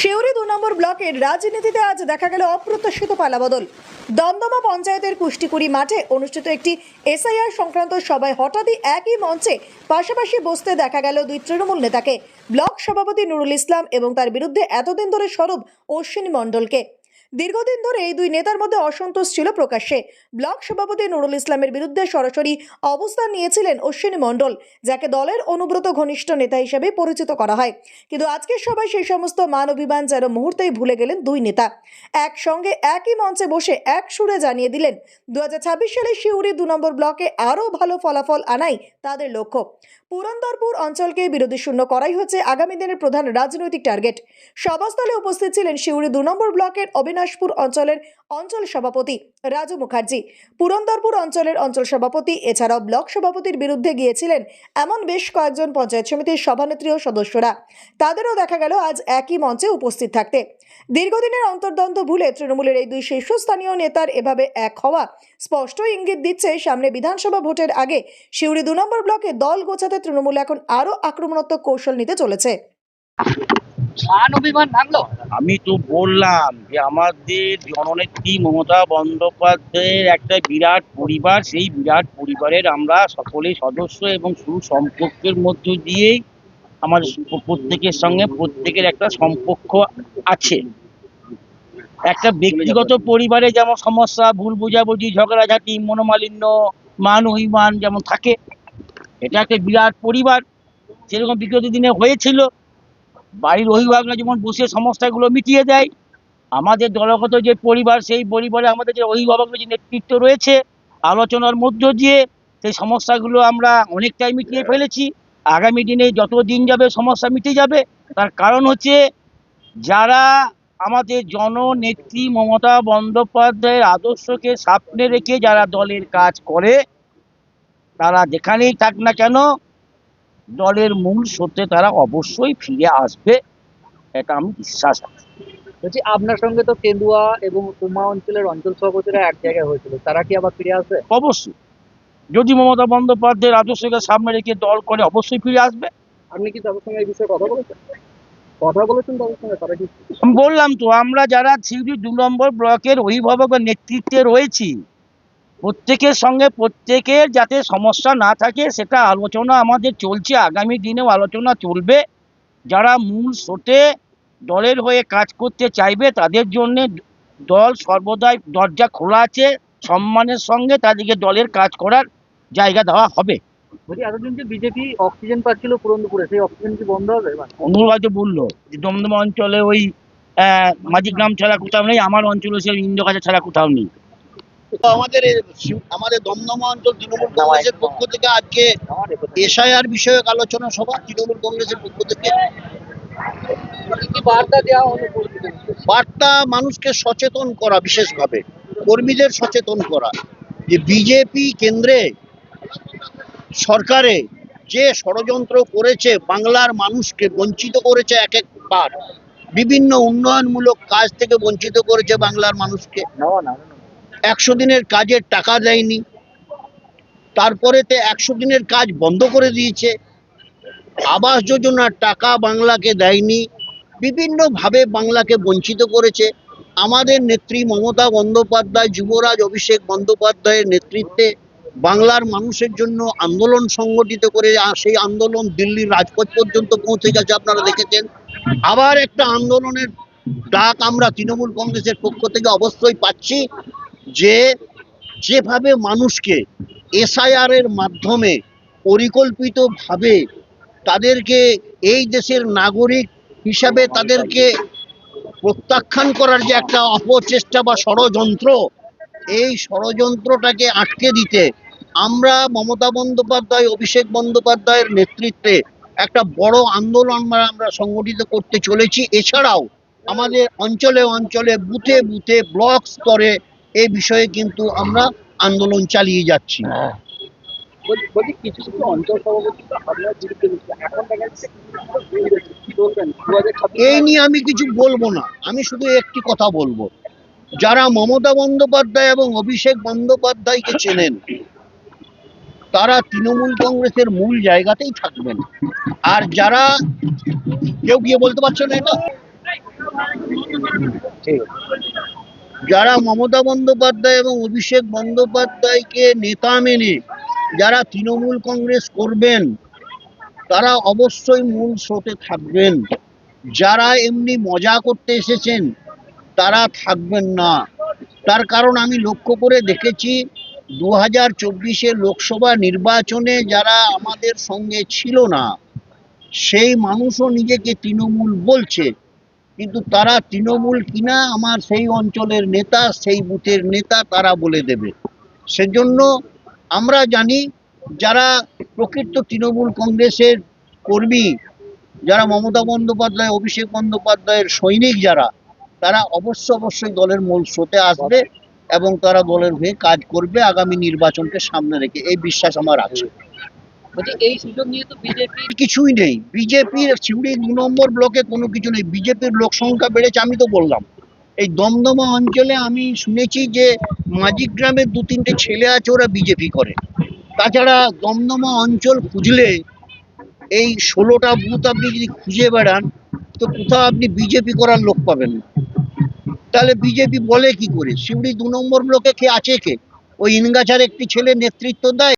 শিউরি দু নম্বর ব্লকের রাজনীতিতে আজ দেখা গেল অপ্রত্যাশিত পালাবদল। দমদমা পঞ্চায়েতের কুষ্টিকুড়ি মাঠে অনুষ্ঠিত একটি এসআইআর সংক্রান্ত সভায় হঠাৎই একই মঞ্চে পাশাপাশি বসতে দেখা গেল দুই তৃণমূল নেতাকে। ব্লক সভাপতি নুরুল ইসলাম এবং তার বিরুদ্ধে এতদিন ধরে স্বরূপ অশ্বিনী মণ্ডলকে। দীর্ঘদিন ধরে এই দুই নেতার মধ্যে অসন্তোষ ছিল প্রকাশ্যে। ব্লক সভাপতি নুরুল ইসলামের বিরুদ্ধে সরাসরি অবস্থান নিয়েছিলেন অশ্বিনী মণ্ডল, যাকে দলের অনুব্রত ঘনিষ্ঠ নেতা হিসেবে পরিচিত করা হয়। কিন্তু আজকের সবাই সেই সমস্ত মান অভিমান যেন মুহূর্তেই ভুলে গেলেন দুই নেতা। একসঙ্গে একই মঞ্চে বসে এক সুরে জানিয়ে দিলেন দু হাজার ছাব্বিশ সালে শিউরি দু নম্বর ব্লকে আরও ভালো ফলাফল আনাই তাদের লক্ষ্য। পুরন্দরপুর অঞ্চলকে বিরোধী শূন্য করাই হচ্ছে আগামী দিনের প্রধান রাজনৈতিক টার্গেট। সভাস্থলে উপস্থিত ছিলেন শিউরি দু নম্বর ব্লকের অবিনাশপুর অঞ্চলের অঞ্চল সভাপতি রাজু মুখার্জি। পুরন্দরপুর অঞ্চলের অঞ্চল সভাপতি, এছাড়াও ব্লক সভাপতির বিরুদ্ধে গিয়েছিলেন এমন বেশ কয়েকজন পঞ্চায়েত সমিতির সভানেত্রী ও সদস্যরা। তাদেরও দেখা গেল আজ একই মঞ্চে উপস্থিত থাকতে। দীর্ঘদিনের অন্তর্দ্বন্দ্ব ভুলে তৃণমূলের এই দুই শীর্ষস্থানীয় নেতার এভাবে এক হওয়া স্পষ্ট ইঙ্গিত দিচ্ছে সামনে বিধানসভা ভোটের আগে শিউরি দু নম্বর ব্লকে দল গোছাতে তৃণমূল এখন আরও আক্রমণাত্মক কৌশল নিতে চলেছে। আমি তো বললাম যে আমাদের জননেত্রী মমতা বন্দ্যোপাধ্যায়ের একটা বিরাট পরিবার, সেই বিরাট পরিবারের আমরা সকলেই সদস্য এবং সুসম্পর্কের মধ্য দিয়েই আমাদের প্রত্যেকের সঙ্গে প্রত্যেকের একটা সম্পর্ক আছে। একটা ব্যক্তিগত পরিবারে যেমন সমস্যা, ভুল বোঝাবুঝি, ঝগড়াঝাটি, মনোমালিন্য মান অভিমান যেমন থাকে, এটা একটা বিরাট পরিবার। যেরকম বিগত দিনে হয়েছিল। বাড়ির অভিভাবকরা যেমন বসে সমস্যাগুলো মিটিয়ে দেয়, আমাদের দলগত যে পরিবার, সেই পরিবারে আমাদের যে অভিভাবকের যে নেতৃত্ব রয়েছে, আলোচনার মধ্য দিয়ে সেই সমস্যাগুলো আমরা অনেকটাই মিটিয়ে ফেলেছি। আগামী দিনে যত দিন যাবে সমস্যা মিটে যাবে, তার কারণ হচ্ছে যারা আমাদের জননেত্রী মমতা বন্দ্যোপাধ্যায়ের আদর্শকে সামনে রেখে যারা দলের কাজ করে, তারা যেখানেই থাক না কেন দলের মূল সত্যে তারা অবশ্যই ফিরে আসবে এটা আমি বিশ্বাস আছে বলছি আপনার সঙ্গে তো কেন্দুয়া এবং তোমা অঞ্চলের অঞ্চল সভাপতিরা এক জায়গায় হয়েছিল তারা কি আবার ফিরে আসবে? অবশ্যই। যদি মমতা বন্দ্যোপাধ্যায়ের আদর্শকে সামনে রেখে দল করে অবশ্যই ফিরে আসবে। আপনি কি তাদের সঙ্গে এই বিষয়ে কথা বলেছেন? কথা বলেছেন তাদের সঙ্গে তারা কি? আমি বললাম তো আমরা যারা সিউড়ি দু নম্বর ব্লকের অভিভাবক নেতৃত্বে রয়েছি প্রত্যেকের সঙ্গে প্রত্যেকের যাতে সমস্যা না থাকে সেটা আলোচনা আমাদের চলছে। আগামী দিনেও আলোচনা চলবে। যারা মূল স্রোতে দলের হয়ে কাজ করতে চাইবে তাদের জন্য দল সর্বদাই দরজা খোলা আছে। সম্মানের সঙ্গে তাদেরকে দলের কাজ করার জায়গা দেওয়া হবে। বলছি এতদিন যে বিজেপি অক্সিজেন পাচ্ছিল পুরন্দপুরে সেই অক্সিজেন কি বন্ধ হবে অনুর হয়তো বলল যে দমদম অঞ্চলে ওই মাঝিগ্রাম ছাড়া কোথাও নেই আমার অঞ্চলে সেই ইন্দ্রকাজা ছাড়া কোথাও নেই। আমাদের আমাদের দমদমা অঞ্চল তৃণমূল কংগ্রেসের পক্ষ থেকে আজকে এসআইআর বিষয়ক আলোচনা সভা তৃণমূল কংগ্রেসের পক্ষ থেকে বার্তা কর্মীদের? মানুষকে সচেতন করা বিশেষভাবে কর্মীদের সচেতন করা যে বিজেপি কেন্দ্রে সরকারে যে ষড়যন্ত্র করেছে বাংলার মানুষকে বঞ্চিত করেছে এক একবার বিভিন্ন উন্নয়নমূলক কাজ থেকে বঞ্চিত করেছে বাংলার মানুষকে না না না। একশো দিনের কাজের টাকা দেয়নি। তারপরেতে একশো দিনের কাজ বন্ধ করে দিয়েছে। আবাস যোজনার টাকা বাংলাকে দেয়নি। বিভিন্নভাবে বাংলাকে বঞ্চিত করেছে। আমাদের নেত্রী মমতা বন্দ্যোপাধ্যায়, যুবরাজ অভিষেক বন্দ্যোপাধ্যায়ের নেতৃত্বে বাংলার মানুষের জন্য আন্দোলন সংগঠিত করে সেই আন্দোলন দিল্লির রাজপথ পর্যন্ত পৌঁছে গেছে, আপনারা দেখেছেন। আবার একটা আন্দোলনের ডাক আমরা তৃণমূল কংগ্রেসের পক্ষ থেকে অবশ্যই পাচ্ছি। যে যেভাবে মানুষকে এসআইআর এর মাধ্যমে পরিকল্পিতভাবে তাদেরকে এই দেশের নাগরিক হিসাবে তাদেরকে প্রত্যাখ্যান করার যে একটা অপচেষ্টা বা ষড়যন্ত্র, এই ষড়যন্ত্রটাকে আটকে দিতে আমরা মমতা বন্দ্যোপাধ্যায়, অভিষেক বন্দ্যোপাধ্যায়ের নেতৃত্বে একটা বড় আন্দোলন আমরা সংগঠিত করতে চলেছি। এছাড়াও আমাদের অঞ্চলে অঞ্চলে বুথে বুথে ব্লক স্তরে এই বিষয়ে কিন্তু আমরা আন্দোলন চালিয়ে যাচ্ছি। কিছু কিছু অঞ্চল সভাপতি ছাব্বিশ এই নিয়ে আমি কিছু বলব না। আমি শুধু একটি কথা বলব। যারা মমতা বন্দ্যোপাধ্যায় এবং অভিষেক বন্দ্যোপাধ্যায়কে চেনেন তারা তৃণমূল কংগ্রেসের মূল জায়গাতেই থাকবেন। আর যারা কেউ গিয়ে বলতে পারছ না এটা? ঠিক। যারা মমতা বন্দ্যোপাধ্যায় এবং অভিষেক বন্দ্যোপাধ্যায়কে নেতা মেনে যারা তৃণমূল কংগ্রেস করবেন, তারা অবশ্যই মূল স্রোতে থাকবেন। যারা এমনি মজা করতে এসেছেন, তারা থাকবেন না। তার কারণ আমি লক্ষ্য করে দেখেছি, দু হাজার চব্বিশে লোকসভা নির্বাচনে যারা আমাদের সঙ্গে ছিল না, সেই মানুষও নিজেকে তৃণমূল বলছে। কিন্তু তারা তৃণমূল কিনা আমার সেই অঞ্চলের নেতা, সেই বুথের নেতা তারা বলে দেবে। সেজন্য আমরা জানি যারা প্রকৃত তৃণমূল কংগ্রেসের কর্মী, যারা মমতা বন্দ্যোপাধ্যায়, অভিষেক বন্দ্যোপাধ্যায়ের সৈনিক যারা, তারা অবশ্য অবশ্যই দলের মূল স্রোতে আসবে এবং তারা দলের হয়ে কাজ করবে আগামী নির্বাচনকে সামনে রেখে। এই বিশ্বাস আমার আছে। বিজেপি কিছুই নেই। বিজেপির চিউড়ি দু নম্বর ব্লকে কোনো কিছু নেই। বিজেপির লোক সংখ্যা বেড়েছে, আমি তো বললাম। এই দমদমা অঞ্চলে আমি শুনেছি যে মাঝিক গ্রামের দু তিনটে ছেলে আছে, ওরা বিজেপি করে। তাছাড়া দমদমা অঞ্চল খুঁজলে এই ষোলোটা বুথ আপনি যদি খুঁজে বেড়ান, তো কোথাও আপনি বিজেপি করার লোক পাবেন না। তাহলে বিজেপি বলে কি করে? শিউড়ি দু নম্বর ব্লকে কে আছে কে? ওই ইনগাছার একটি ছেলে নেতৃত্ব দেয়।